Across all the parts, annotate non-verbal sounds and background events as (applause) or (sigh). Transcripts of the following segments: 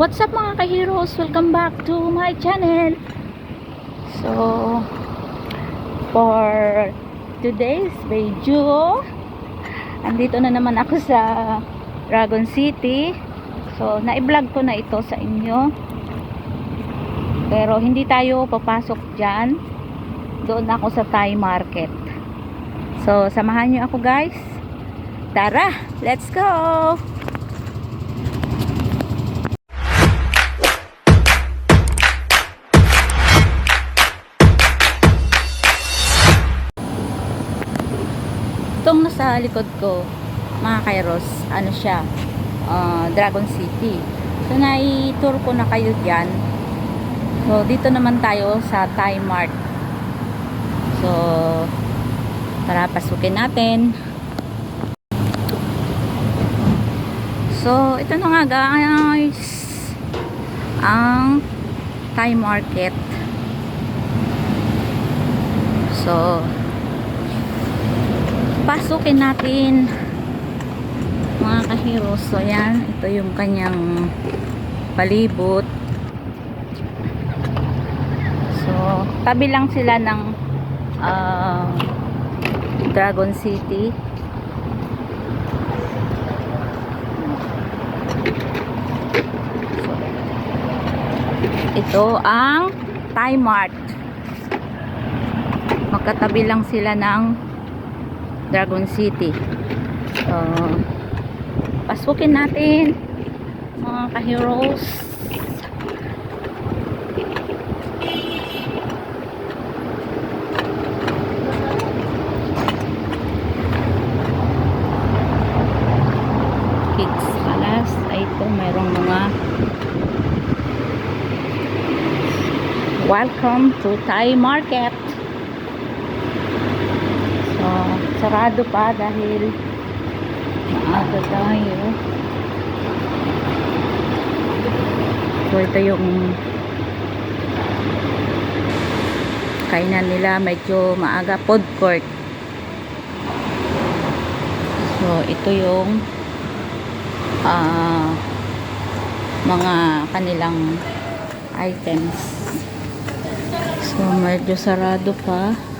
What's up mga ka-heroes? Welcome back to my channel. So, for today's video, andito na naman ako sa Dragon City. So, na-vlog ko na ito sa inyo. Pero hindi tayo papasok dyan. Doon ako sa Thai market. So, samahan nyo ako guys. Tara, let's go! Itong nasa likod ko, mga kairos, ano siya, ah, Dragon City. So, nai-tour ko na kayo dyan. So, dito naman tayo sa Thai Mart. So, tara, pasukin natin. So, ito na nga guys. Ang Thai Market. So, pasukin natin mga kahero. So, yan. Ito yung kanyang palibot. So, tabi lang sila ng ah, Dragon City. Ito ang Thai Mart. Magkatabi lang sila ng Dragon City. So, pasukin natin mga ka-heroes. Kids Palace. Ay, ito, mayroong mga Welcome to Thai Market. So, sarado pa dahil maaga tayo. So, ito yung kainan nila medyo maaga food court. So, ito yung ah mga kanilang items. So, medyo sarado pa.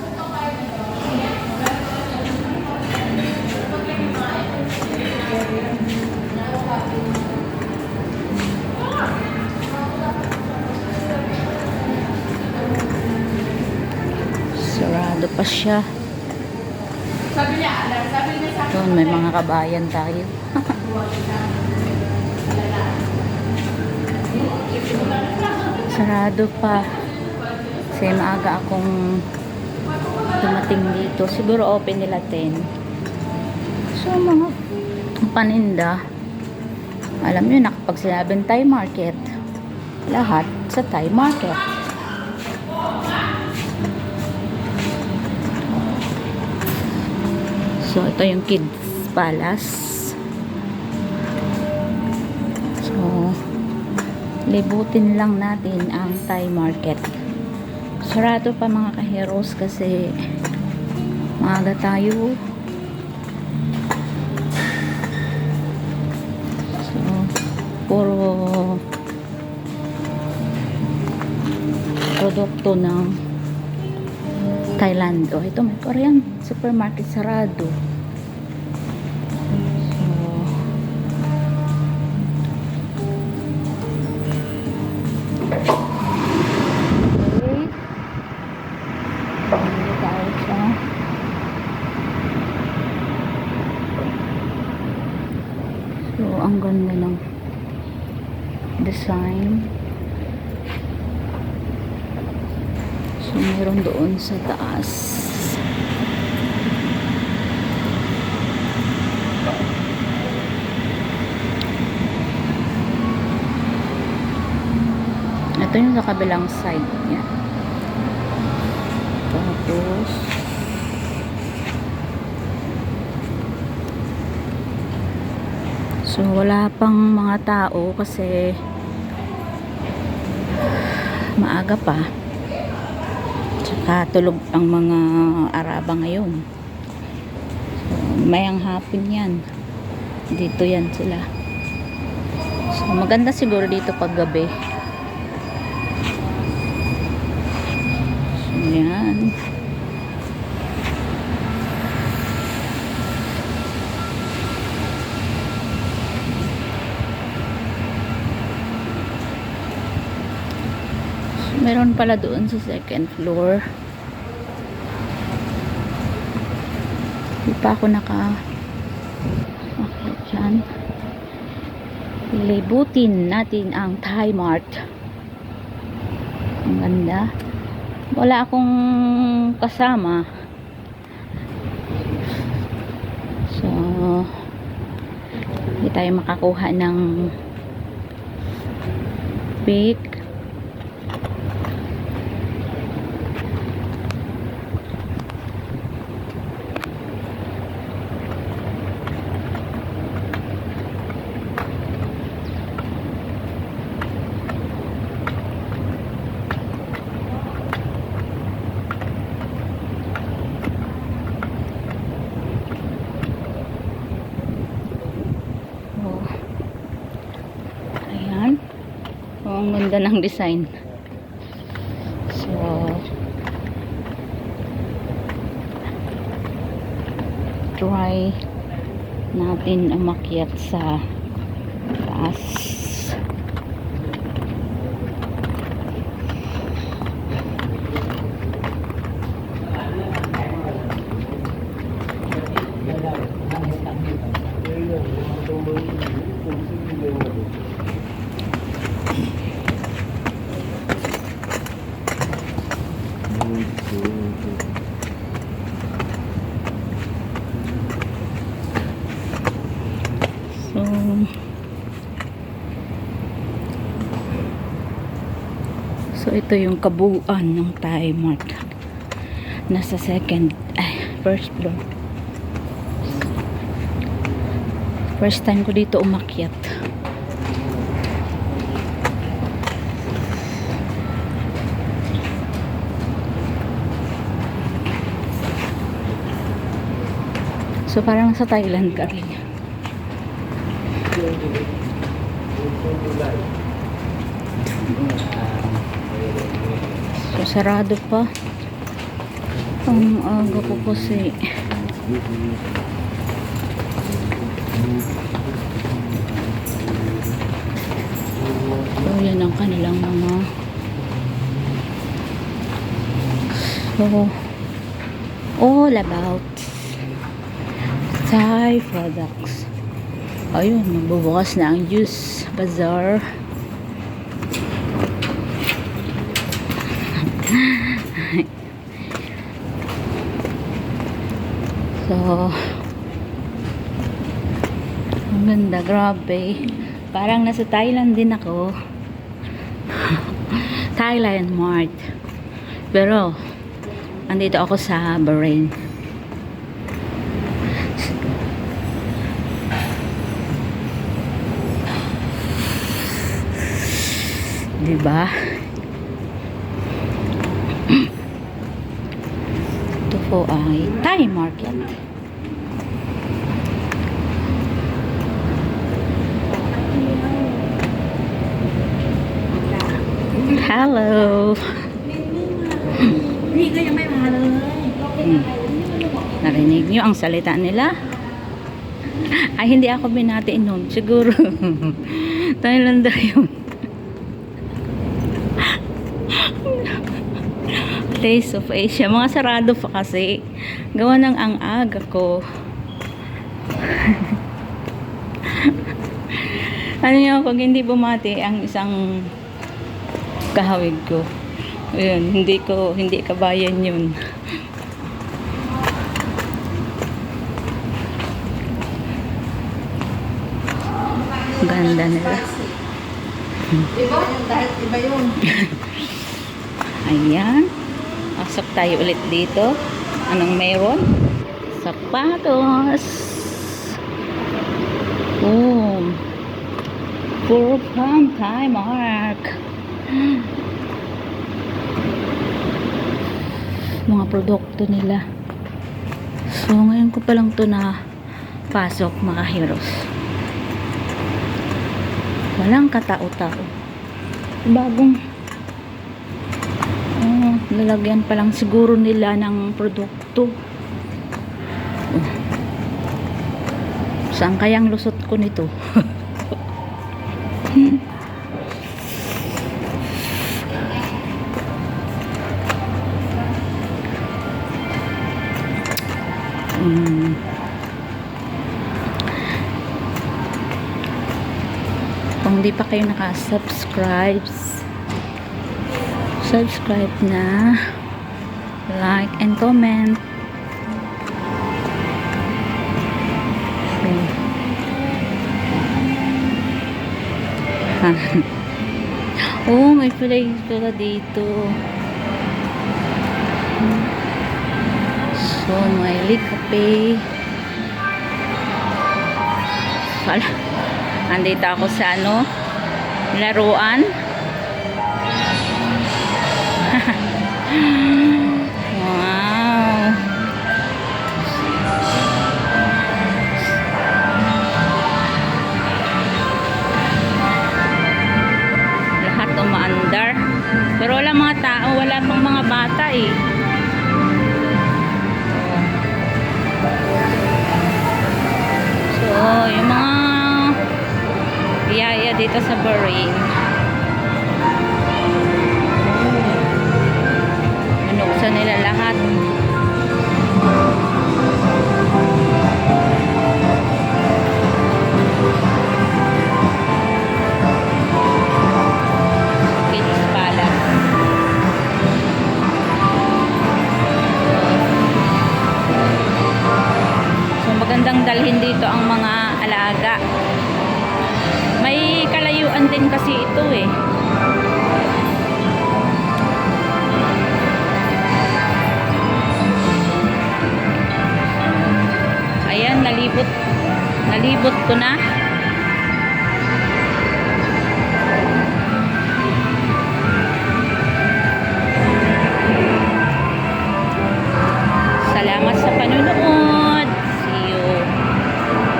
Sarado pa siya. Doon, may mga kabayan tayo. (laughs) Sarado pa. Kasi maaga akong dumating dito. Siguro open nila 10. So, mga paninda. Alam nyo, nakapag sinabing Thai market, lahat sa Thai market. So, ito yung kids palace. So, libutin lang natin ang Thai market. Sarado pa mga kaheros kasi maaga tayo. So, puro produkto ng Thailand. Oh, ito may Korean supermarket sarado. So, So, ang ganda ng design. So, meron doon sa taas. Ito yung sa kabilang side niya. Tapos, So, wala pang mga tao kasi maaga pa. Tsaka tulog ang mga Araba ngayon. So, mayang hapon yan. Dito yan sila. So, maganda siguro dito pag gabi. So, yan. So, meron pala doon sa second floor. Hindi pa ako naka Okay, dyan. Libutin natin ang Thai Mart. Ang ganda. Wala akong kasama. So, hindi tayo makakuha ng pick. Oh. Ayan. Oh, ang ganda ng design. So, try natin umakyat sa taas. So, so ito yung kabuuan ng Thai Mart. Nasa second, ay, first floor. First time ko dito umakyat. So parang sa Thailand ka rin. So sarado pa. Ang aga ko kasi. So yan ang kanilang mga So all about Thai products. Ayun, magbubukas na ang juice bazaar. (laughs) so, ang ganda, grabe. Parang nasa Thailand din ako. (laughs) Thailand Mart. Pero, andito ako sa Bahrain. 'Di ba? Ito po ay Thai market. Hello. Hindi ko yung may mahal Narinig nyo ang salita nila? Ay, hindi ako binati nun. Siguro. (laughs) Thailander yung Taste of Asia. Mga sarado pa kasi. Gawa ng ang aga ko. (laughs) ano yun, pag hindi bumati ang isang kahawig ko. Ayun, hindi ko, hindi kabayan yun. Ganda nila. Iba yung dahil iba yun. (laughs) Ayan. Pasok tayo ulit dito. Anong meron? Sapatos. Boom. Puro palm time mark. Mga produkto nila. So, ngayon ko pa lang to na pasok mga heroes. Walang katao-tao. Bagong oh, lalagyan pa lang siguro nila ng produkto. Oh. Saan kayang lusot ko nito? Mm. (laughs) Kung di pa kayo naka-subscribe, subscribe na, like and comment. (laughs) oh, may play pala dito. So, may likape. Wala. Andito ako sa ano, laruan. Umaandar. Pero wala mga tao, wala pang mga bata eh. So, yung mga biyaya dito sa Bahrain. Sa nila lahat. Nalibot. Nalibot ko na. Salamat sa panunood. See you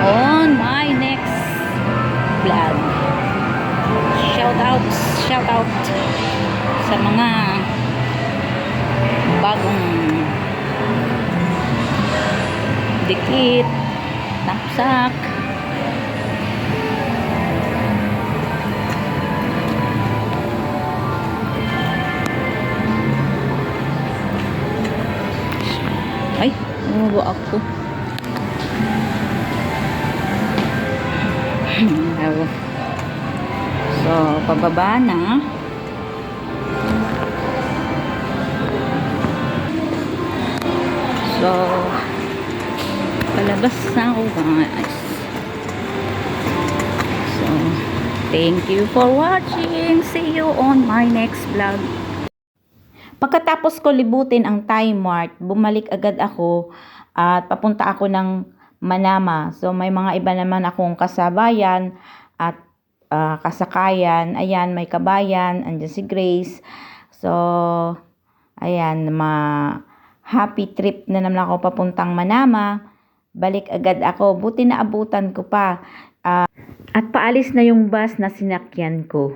on my next vlog. Shout out, shout out sa mga bagong dikit, napsak. Ay, umubo ako. So, pababa na. So, palabas na ako guys. So, thank you for watching. See you on my next vlog. Pagkatapos ko libutin ang Time Mart, bumalik agad ako at papunta ako ng Manama. So may mga iba naman akong kasabayan at ah, kasakayan. Ayan, may kabayan, andyan si Grace. So, ayan, ma happy trip na naman ako papuntang Manama. Balik agad ako. Buti na abutan ko pa. Ah, at paalis na yung bus na sinakyan ko.